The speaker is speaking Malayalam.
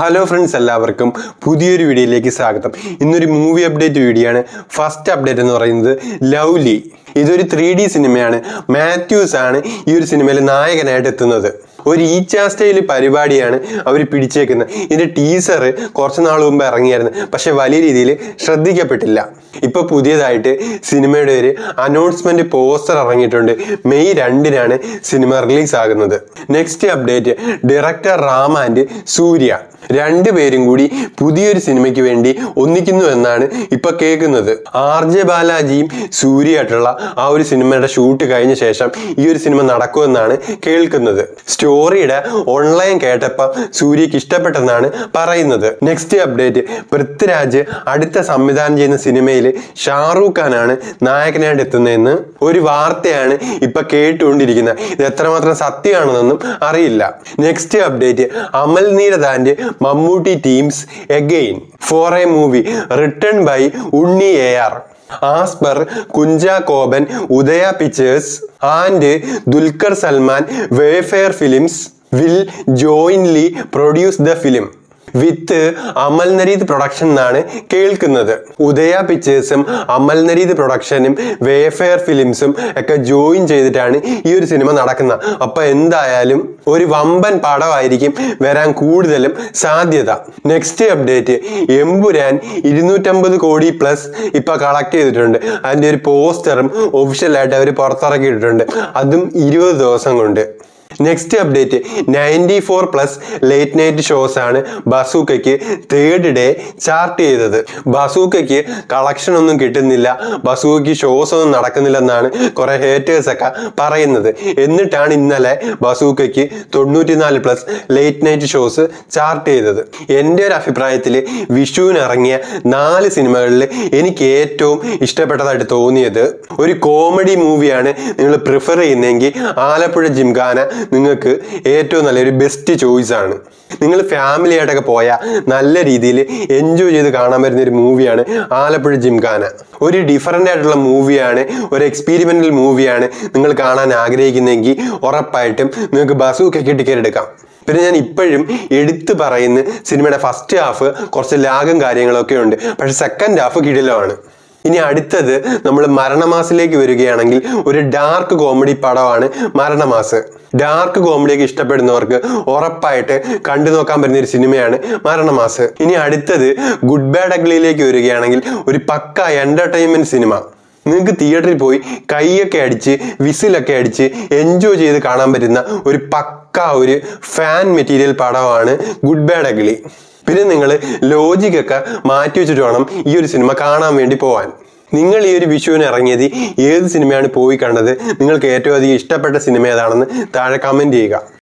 ഹലോ ഫ്രണ്ട്സ് എല്ലാവർക്കും പുതിയൊരു വീഡിയോയിലേക്ക് സ്വാഗതം. ഇന്നൊരു മൂവി അപ്ഡേറ്റ് വീഡിയോ ആണ്. ഫസ്റ്റ് അപ്ഡേറ്റ് എന്ന് പറയുന്നത് ലവ്ലി ഇതൊരു ത്രീ ഡി സിനിമയാണ്. മാത്യൂസ് ആണ് ഈ ഒരു സിനിമയിൽ നായകനായിട്ട് എത്തുന്നത്. ഒരു ഈച്ച സ്റ്റൈൽ പരിപാടിയാണ് അവർ പിടിച്ചേക്കുന്നത്. ഇതിന്റെ ടീസർ കുറച്ച് നാൾ മുമ്പ് ഇറങ്ങിയായിരുന്നു. പക്ഷെ വലിയ രീതിയിൽ ശ്രദ്ധിക്കപ്പെട്ടില്ല. ഇപ്പൊ പുതിയതായിട്ട് സിനിമയുടെ ഒരു അനൗൺസ്മെന്റ് പോസ്റ്റർ ഇറങ്ങിയിട്ടുണ്ട്. മെയ് രണ്ടിനാണ് സിനിമ റിലീസ് ആകുന്നത്. Next update director Ram and Surya. രണ്ടുപേരും കൂടി പുതിയൊരു സിനിമയ്ക്ക് വേണ്ടി ഒന്നിക്കുന്നു എന്നാണ് ഇപ്പൊ കേൾക്കുന്നത്. ആർ ജെ ബാലാജിയും സൂര്യയായിട്ടുള്ള ആ ഒരു സിനിമയുടെ ഷൂട്ട് കഴിഞ്ഞ ശേഷം ഈ ഒരു സിനിമ നടക്കുമെന്നാണ് കേൾക്കുന്നത്. സ്റ്റോറിയുടെ ഓൺലൈൻ കേട്ടപ്പോൾ സൂര്യക്ക് ഇഷ്ടപ്പെട്ടെന്നാണ് പറയുന്നത്. നെക്സ്റ്റ് അപ്ഡേറ്റ് പൃഥ്വിരാജ് അടുത്ത സംവിധാനം ചെയ്യുന്ന സിനിമയിൽ ഷാറൂഖ് ഖാനാണ് നായകനായിട്ട് എത്തുന്നതെന്ന് ഒരു വാർത്തയാണ് ഇപ്പൊ കേട്ടുകൊണ്ടിരിക്കുന്നത്. ഇത് എത്രമാത്രം സത്യമാണെന്നൊന്നും അറിയില്ല. Next update Amal നീരദാന്റെ Mammootty teams again for a movie return by Unni A R as per Kunchacko Boban Udaya pictures and Dulquer Salmaan Wayfarer films will jointly produce the film. With Amal Neerad production എന്നാണ് കേൾക്കുന്നത്. ഉദയ പിക്ചേഴ്സും അമൽ നരീത് പ്രൊഡക്ഷനും വേഫെയർ ഫിലിംസും ഒക്കെ ജോയിൻ ചെയ്തിട്ടാണ് ഈ ഒരു സിനിമ നടക്കുന്നത്. അപ്പൊ എന്തായാലും ഒരു വമ്പൻ പടമായിരിക്കും വരാൻ കൂടുതലും സാധ്യത. നെക്സ്റ്റ് അപ്ഡേറ്റ് എമ്പുരാൻ ഇരുന്നൂറ്റമ്പത് കോടി പ്ലസ് ഇപ്പൊ കളക്ട് ചെയ്തിട്ടുണ്ട്. അതിന്റെ ഒരു പോസ്റ്ററും ഒഫീഷ്യലായിട്ട് അവർ പുറത്തിറക്കിയിട്ടുണ്ട്. അതും ഇരുപത് ദിവസം കൊണ്ട്. Next update ninety four plus late night shows ആണ് ബസൂക്കയ്ക്ക് തേർഡ് ഡേ ചാർട്ട് ചെയ്തത്. ബസൂക്കയ്ക്ക് കളക്ഷൻ ഒന്നും കിട്ടുന്നില്ല. ബസൂക്കയ്ക്ക് ഷോസ് ഒന്നും നടക്കുന്നില്ലെന്നാണ് കുറേ ഹേറ്റേഴ്സ് ഒക്കെ പറയുന്നത്. എന്നിട്ടാണ് ഇന്നലെ ബസൂക്കയ്ക്ക് തൊണ്ണൂറ്റിനാല് plus late night shows chart ചെയ്തത്. എന്റെ ഒരു അഭിപ്രായത്തിൽ വിഷുവിനിറങ്ങിയ നാല് സിനിമകളിൽ എനിക്ക് ഏറ്റവും ഇഷ്ടപ്പെട്ടതായിട്ട് തോന്നിയത് ഒരു കോമഡി മൂവിയാണ് നിങ്ങൾ പ്രിഫർ ചെയ്യുന്നതെങ്കിൽ ആലപ്പുഴ ജിംഖാന നിങ്ങൾക്ക് ഏറ്റവും നല്ലൊരു ബെസ്റ്റ് ചോയ്സ് ആണ്. നിങ്ങൾ ഫാമിലി ആയിട്ടൊക്കെ പോയാൽ നല്ല രീതിയിൽ എൻജോയ് ചെയ്ത് കാണാൻ പറ്റുന്ന ഒരു മൂവിയാണ് ആലപ്പുഴ ജിംഖാന. ഒരു ഡിഫറന്റ് ആയിട്ടുള്ള മൂവിയാണ് ഒരു എക്സ്പീരിമെന്റൽ മൂവിയാണ് നിങ്ങൾ കാണാൻ ആഗ്രഹിക്കുന്നെങ്കിൽ ഉറപ്പായിട്ടും നിങ്ങൾക്ക് ബസ്സൊക്കെ ടിക്കറ്റ് എടുക്കാം. പിന്നെ ഞാൻ ഇപ്പോഴും എടുത്തു പറയുന്ന സിനിമയുടെ ഫസ്റ്റ് ഹാഫ് കുറച്ച് ലാഗും കാര്യങ്ങളൊക്കെ ഉണ്ട്. പക്ഷെ സെക്കൻഡ് ഹാഫ് കിടിലമാണ്. ഇനി അടുത്തത് നമ്മൾ മരണമാസിലേക്ക് വരികയാണെങ്കിൽ ഒരു ഡാർക്ക് കോമഡി പടമാണ് മരണമാസ്. ഡാർക്ക് കോമഡിയൊക്കെ ഇഷ്ടപ്പെടുന്നവർക്ക് ഉറപ്പായിട്ട് കണ്ടു നോക്കാൻ പറ്റുന്ന ഒരു സിനിമയാണ് മരണമാസ്. ഇനി അടുത്തത് ഗുഡ് ബാഡ് അഗ്ലിയിലേക്ക് വരികയാണെങ്കിൽ ഒരു പക്ക എന്റർടൈൻമെന്റ് സിനിമ. നിങ്ങൾക്ക് തിയേറ്ററിൽ പോയി കൈയൊക്കെ അടിച്ച് വിസിലൊക്കെ അടിച്ച് എൻജോയ് ചെയ്ത് കാണാൻ പറ്റുന്ന ഒരു പക്ക ഒരു ഫാൻ മെറ്റീരിയൽ പടമാണ് ഗുഡ് ബാഡ് അഗ്ലി പിന്നെ നിങ്ങൾ ലോജിക്കൊക്കെ മാറ്റി വെച്ചിട്ട് വേണം ഈ ഒരു സിനിമ കാണാൻ വേണ്ടി പോവാൻ. നിങ്ങൾ ഈ ഒരു വിഷുവിന് ഇറങ്ങിയത് ഏത് സിനിമയാണ് പോയി കണ്ടത്? നിങ്ങൾക്ക് ഏറ്റവും അധികം ഇഷ്ടപ്പെട്ട സിനിമ ഏതാണെന്ന് താഴെ കമന്റ് ചെയ്യുക.